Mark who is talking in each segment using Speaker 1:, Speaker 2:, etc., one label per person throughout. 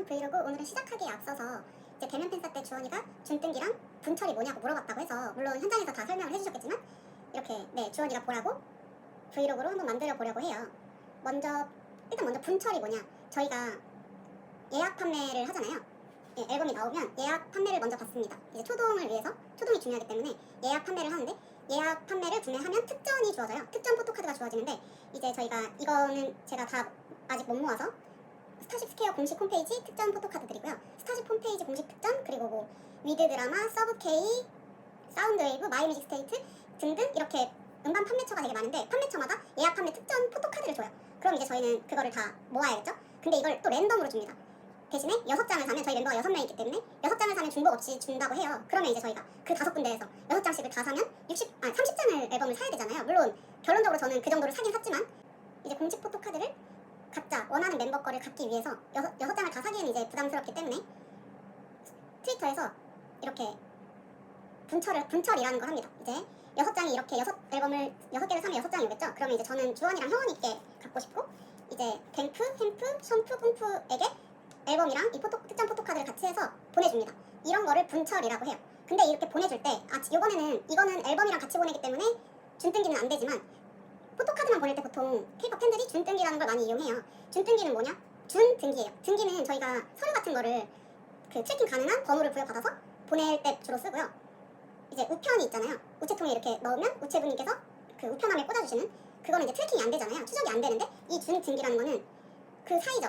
Speaker 1: 주원 브이로그 오늘은 시작하기에 앞서서 이제 대면 팬사 때 주원이가 준뜬기랑 분철이 뭐냐고 물어봤다고 해서 물론 현장에서 다 설명을 해주셨겠지만 이렇게 네 주원이가 보라고 브이로그로 한번 만들어 보려고 해요. 먼저 일단 먼저 분철이 뭐냐 저희가 예약 판매를 하잖아요. 예, 앨범이 나오면 예약 판매를 먼저 받습니다. 이제 초동을 위해서 초동이 중요하기 때문에 예약 판매를 하는데 예약 판매를 구매하면 특전이 주어져요. 특전 포토카드가 주어지는데 이제 저희가 이거는 제가 다 아직 못 모아서 스타쉽 스퀘어 공식 홈페이지 특전 포토카드들이고요. 스타쉽 홈페이지 공식 특전 그리고 뭐 위드 드라마, 서브 K, 사운드 웨이브, 마이 뮤직 스테이트 등등 이렇게 음반 판매처가 되게 많은데 판매처마다 예약 판매 특전 포토카드를 줘요. 그럼 이제 저희는 그거를 다 모아야겠죠? 근데 이걸 또 랜덤으로 줍니다. 대신에 여섯 장을 사면 저희 멤버가 여섯 명 있기 때문에 여섯 장을 사면 중복 없이 준다고 해요. 그러면 이제 저희가 그 다섯 군데에서 여섯 장씩을 다 사면 60, 아니 30장을 앨범을 사야 되잖아요. 물론 결론적으로 저는 그 정도를 사긴 샀지만 이제 공식 포토카드를 각자 원하는 멤버 거를 갖기 위해서 여섯, 여섯 장을 다 사기에는 이제 부담스럽기 때문에 트위터에서 이렇게 분철을 분철이라는 걸 합니다. 이제 여섯 장이 이렇게 여섯 앨범을 여섯 개를 사면 여섯 장이 오겠죠. 그러면 이제 저는 주원이랑 형원이께 갖고 싶고 이제 댐프, 햄프, 션프, 뿜프에게 앨범이랑 이 포토 특전 포토카드를 같이 해서 보내줍니다. 이런 거를 분철이라고 해요. 근데 이렇게 보내줄 때, 아, 이번에는 이거는 앨범이랑 같이 보내기 때문에 준뜬기는 안 되지만 포토카드만 보낼 때 보통 K-pop 팬들이 준뜬기라는 걸 많이 이용해요. 준뜬기는 뭐냐? 준등기예요. 등기는 저희가 서류 같은 거를 그 트래킹 가능한 번호를 부여받아서 보낼 때 주로 쓰고요. 이제 우편이 있잖아요. 우체통에 이렇게 넣으면 우체부님께서 그 우편함에 꽂아주시는 그거는 이제 트래킹이 안 되잖아요. 추적이 안 되는데 이 준등기라는 거는 그 사이죠.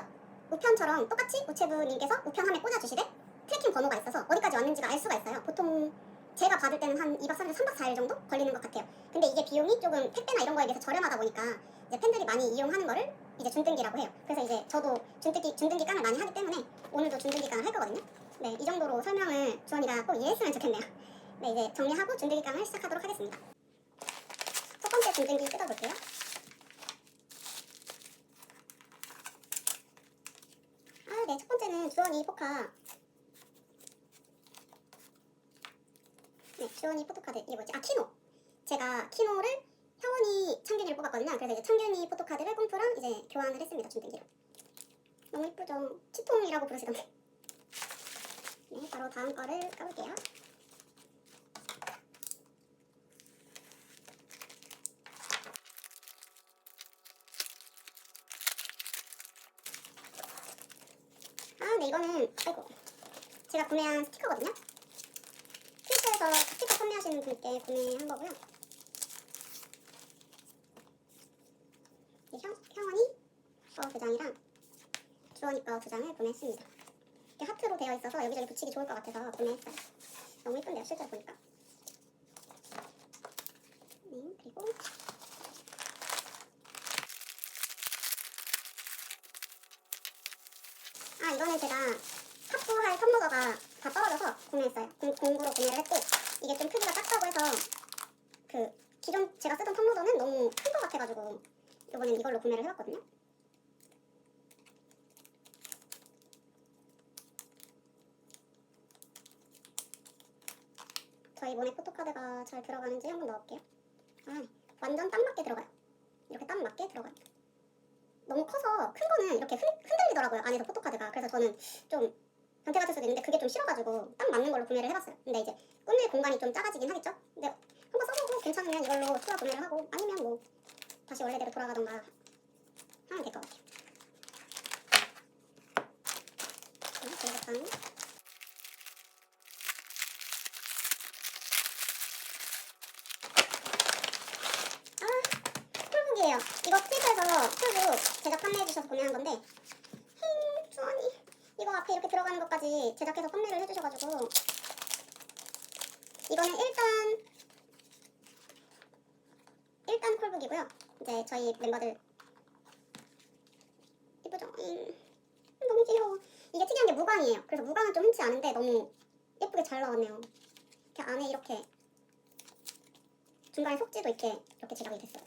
Speaker 1: 우편처럼 똑같이 우체부님께서 우편함에 꽂아주시되 트래킹 번호가 있어서 어디까지 왔는지가 알 수가 있어요. 보통 제가 받을 때는 한 2박 3일, 3박 4일 정도 걸리는 것 같아요. 근데 이게 비용이 조금 택배나 이런 거에 비해서 저렴하다 보니까 이제 팬들이 많이 이용하는 거를 이제 준등기라고 해요. 그래서 이제 저도 준등기, 준등기 깡을 많이 하기 때문에 오늘도 준등기 깡을 할 거거든요. 네, 이 정도로 설명을 주원이가 꼭 이해했으면 좋겠네요. 네, 이제 정리하고 준등기 깡을 시작하도록 하겠습니다. 첫 번째 준등기 뜯어볼게요. 아, 네, 첫 번째는 주원이 포카. 네, 주원이 포토카드 이게 뭐지? 아, 키노. 제가 키노를 혜원이 창균이를 뽑았거든요. 그래서 이제 창균이 포토카드를 pom프랑 이제 교환을 했습니다. 준등기로. 너무 이쁘죠? 치통이라고 부르시던데. 네, 바로 다음 거를 까볼게요. 아, 네, 이거는, 아이고. 제가 구매한 스티커거든요. 트위터에서 스티커 판매하시는 분께 구매한 거고요. 이 형, 형원이 거 두 장이랑 주원이 거 두 장을 구매했습니다. 이렇게 하트로 되어 있어서 여기저기 붙이기 좋을 것 같아서 구매했어요. 너무 예쁜데요, 실제로 보니까. 네, 그리고 아 이거는 제가 탑부할 텀블러가 다 떨어져서 구매했어요. 공, 공구로 구매를 했고 이게 좀 크기가 작다고 해서 그 기존 제가 쓰던 텀블러는 너무 큰 것 같아가지고 이번엔 이걸로 구매를 해봤거든요. 저희 이번에 포토카드가 잘 들어가는지 한번 넣어볼게요. 아, 완전 딱 맞게 들어가요. 이렇게 딱 맞게 들어가요. 너무 커서 큰 거는 이렇게 흔, 흔들리더라고요. 안에서 포토카드가. 그래서 저는 좀 같을 수도 있는데 그게 좀 싫어가지고 딱 맞는 걸로 구매를 해봤어요. 근데 이제 꾸밀 공간이 좀 작아지긴 하겠죠? 근데 한번 써보고 괜찮으면 이걸로 추가 구매를 하고 아니면 뭐 다시 원래대로 돌아가던가 하면 될 것 같아요. 네, 그리고 아, 풀북이에요. 이거 트위터에서 풀북 제작 판매해주셔서 구매한 건데 앞에 이렇게 들어가는 것까지 제작해서 판매를 해주셔가지고 이거는 일단 일단 콜북이고요. 이제 저희 멤버들 이쁘죠? 음, 너무 귀여워. 이게 특이한 게 무광이에요. 그래서 무광은 좀 흔치 않은데 너무 예쁘게 잘 나왔네요. 이렇게 안에 이렇게 중간에 속지도 있게 이렇게 제작이 됐어요.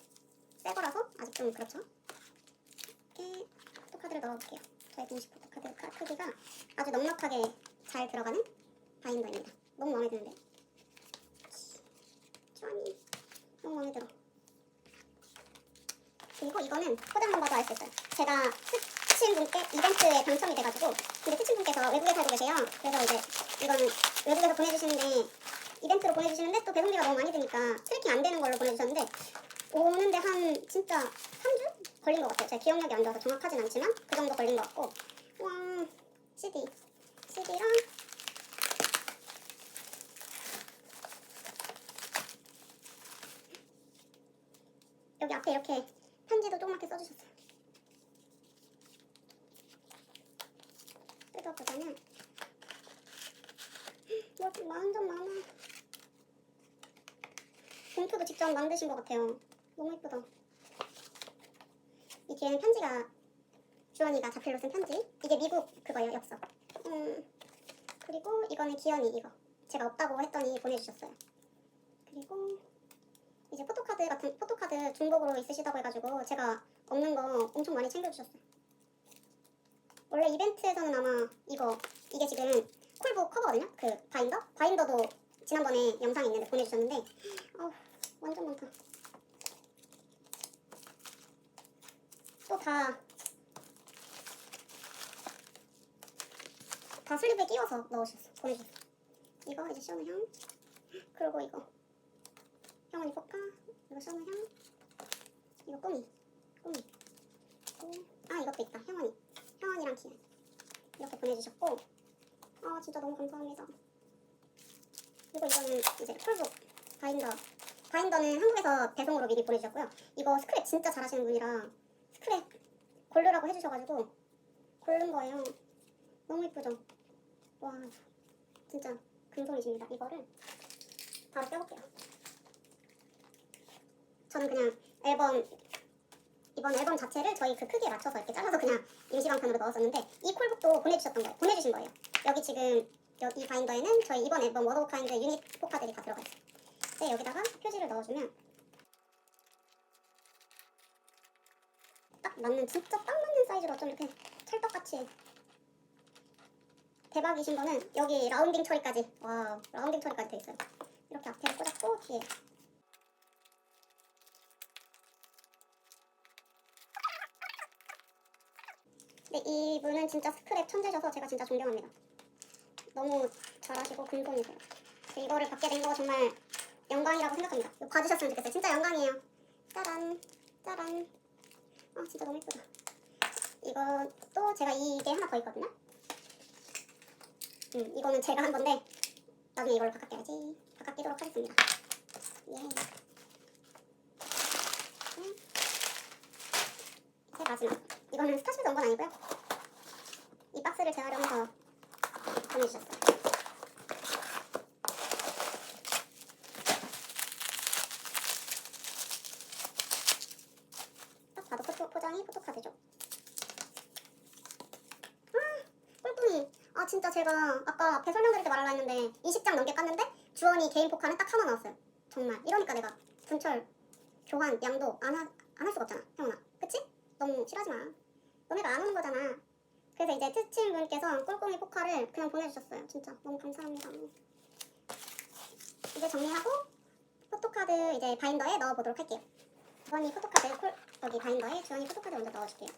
Speaker 1: 새 거라서 아직 좀 그렇죠? 이렇게 포토카드를 넣어볼게요. 저희 공식 포토 카드 카- 크기가 아주 넉넉하게 잘 들어가는 바인더입니다. 너무 마음에 드는데. 주원이 너무 마음에 들어. 그리고 이거는 포장만 봐도 알 수 있어요. 제가 스친 분께 이벤트에 당첨이 돼가지고 근데 스친 분께서 외국에 살고 계세요. 그래서 이제 이거는 외국에서 보내주시는데 이벤트로 보내주시는데 또 배송비가 너무 많이 드니까 트래킹 안 되는 걸로 보내주셨는데 오는데 한 진짜 3주 걸린 것 같아요. 제가 기억력이 안 좋아서 정확하진 않지만 그 정도 걸린 것 같고 와 CD CD랑 여기 앞에 이렇게 편지도 조그맣게 써주셨어요. 뜯어보자면 와 완전 많아. 봉투도 직접 만드신 것 같아요. 너무 예쁘다. 이 뒤에는 편지가 주원이가 자필로 쓴 편지. 이게 미국 그거예요, 엽서. 음, 그리고 이거는 기현이 이거. 제가 없다고 했더니 보내주셨어요. 그리고 이제 포토카드 같은 포토카드 중복으로 있으시다고 해가지고 제가 없는 거 엄청 많이 챙겨주셨어요. 원래 이벤트에서는 아마 이거 이게 지금 콜북 커버거든요. 그 바인더 바인더도 지난번에 영상에 있는데 보내주셨는데 어 완전 많다. 또 다 다 슬립에 끼워서 넣으셨어. 보내주셨어. 이거 이제 시원한 향. 그리고 이거. 형원이 포카. 이거 시원한 향. 이거 꾸미. 꾸미. 또, 아 이것도 있다. 형원이 형원이랑 기현 이렇게 보내주셨고. 아 진짜 너무 감사합니다. 그리고 이거는 이제 콜북 바인더. 바인더는 한국에서 배송으로 미리 보내주셨고요. 이거 스크랩 진짜 잘하시는 분이라 스크랩 고르라고 해주셔가지고 고른 거예요. 너무 예쁘죠 와 진짜 금손이십니다 이거를 바로 껴볼게요 저는 그냥 앨범 이번 앨범 자체를 저희 그 크기에 맞춰서 이렇게 잘라서 그냥 임시방편으로 넣었었는데 이 콜북도 보내주셨던 거예요. 보내주신 거예요. 여기 지금 여기 바인더에는 저희 이번 앨범 워드 오브 카인드 유닛 포카들이 다 들어가 있어요. 이제 여기다가 표지를 넣어주면 딱 맞는 진짜 딱 맞는 사이즈로 좀 이렇게 찰떡같이 대박이신 거는 여기 라운딩 처리까지 와 라운딩 처리까지 돼 있어요. 이렇게 앞에를 꽂았고 뒤에 근데 이분은 진짜 스크랩 천재셔서 제가 진짜 존경합니다. 너무 잘하시고 근손이세요. 이거를 받게 된거 정말 영광이라고 생각합니다. 이거 봐주셨으면 좋겠어요. 진짜 영광이에요. 짜란, 짜란. 아 진짜 너무 예쁘다. 이것도 제가 이게 하나 더 있거든요. 음, 이거는 제가 한 건데 나중에 이걸로 바꿔 껴야지. 바꿔 끼도록 하겠습니다. 예. 음. 이제 마지막. 이거는 스타쉽에서 온건 아니고요. 이 박스를 재활용해서 보내주셨어요. 딱 봐도 포토, 포장이 포토카드죠. 아, 꿀꿀이. 아, 진짜 제가 아까 앞에 설명드릴 때 말하려 했는데 20장 넘게 깠는데 주원이 개인 포카는 딱 하나 나왔어요. 정말. 이러니까 내가 분철, 교환, 양도 안, 할 수가 없잖아. 형아. 그치? 너무 싫어하지 마. 너네가 안 오는 거잖아. 그래서 이제 특친 분께서 꿀꿀이 포카를 그냥 보내주셨어요. 진짜 너무 감사합니다. 이제 정리하고 포토카드 이제 바인더에 넣어보도록 할게요. 주원이 포토카드 콜, 여기 바인더에 주원이 포토카드 먼저 넣어줄게요.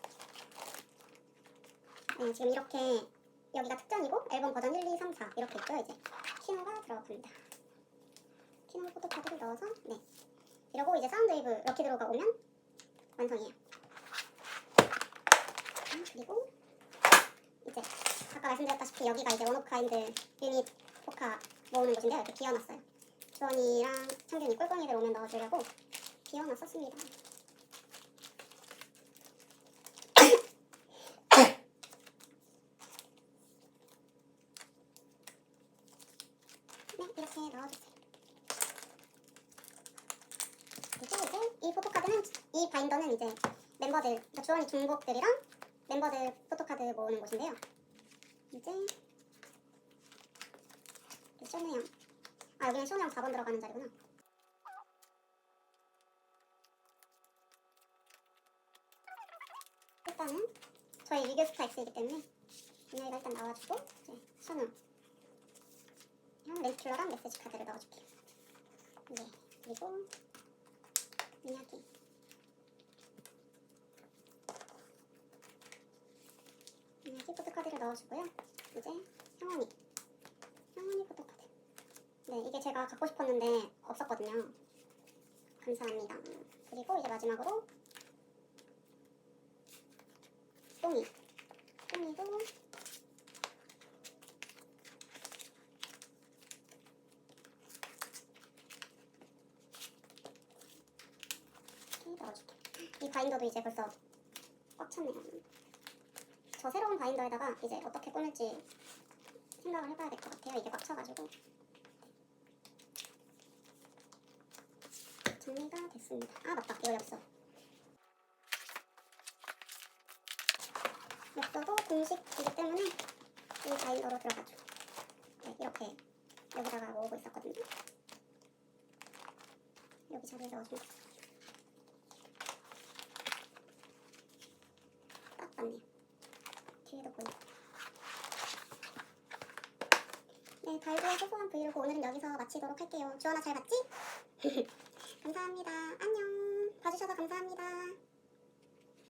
Speaker 1: 네, 지금 이렇게 여기가 특전이고 앨범 버전 1, 2, 3, 4 이렇게 있고요. 이제 키노가 들어갑니다. 키노 포토카드를 넣어서 네. 이러고 이제 사운드 웨이브 럭키 드로가 오면 완성이에요. 음, 그리고 이제 아까 말씀드렸다시피 여기가 이제 원오카인드 유닛 포카 모으는 곳인데요. 이렇게 비워놨어요. 주원이랑 창균이 꿀꺽이들 오면 넣어주려고 비워놨었습니다. 네, 이렇게 넣어주세요. 그리고 이제 이 포토카드는 이 바인더는 이제 멤버들 그러니까 주원이 중복들이랑 멤버들 포토카드 모으는 곳인데요. 이제 쇼누형 아 여기는 쇼누형 4번 들어가는 자리구나. 일단은 저희 유교 스타 X이기 때문에 얘네가 일단 나와주고 이제 쇼누 형 레귤러랑 메시지 카드를 넣어줄게요. 네, 그리고 이야기. 이야기 포토카드를 넣어주고요. 이제 형언이, 형언이 포토카드. 네, 이게 제가 갖고 싶었는데 없었거든요. 감사합니다. 그리고 이제 마지막으로 똥이. 똥이도 바인더도 이제 벌써 꽉 찼네요. 저 새로운 바인더에다가 이제 어떻게 꾸밀지 생각을 해봐야 될 것 같아요. 이게 꽉 차가지고. 정리가 됐습니다. 아 맞다. 이거 엽서. 엽서도 공식이기 때문에 이 바인더로 들어가죠. 네, 이렇게 여기다가 모으고 있었거든요. 여기 자리에 돼요. 딱 맞네요. 뒤에도 보이고. 네, 달고의 소소한 브이로그 오늘은 여기서 마치도록 할게요. 주원아 잘 봤지? 감사합니다. 안녕. 봐주셔서 감사합니다.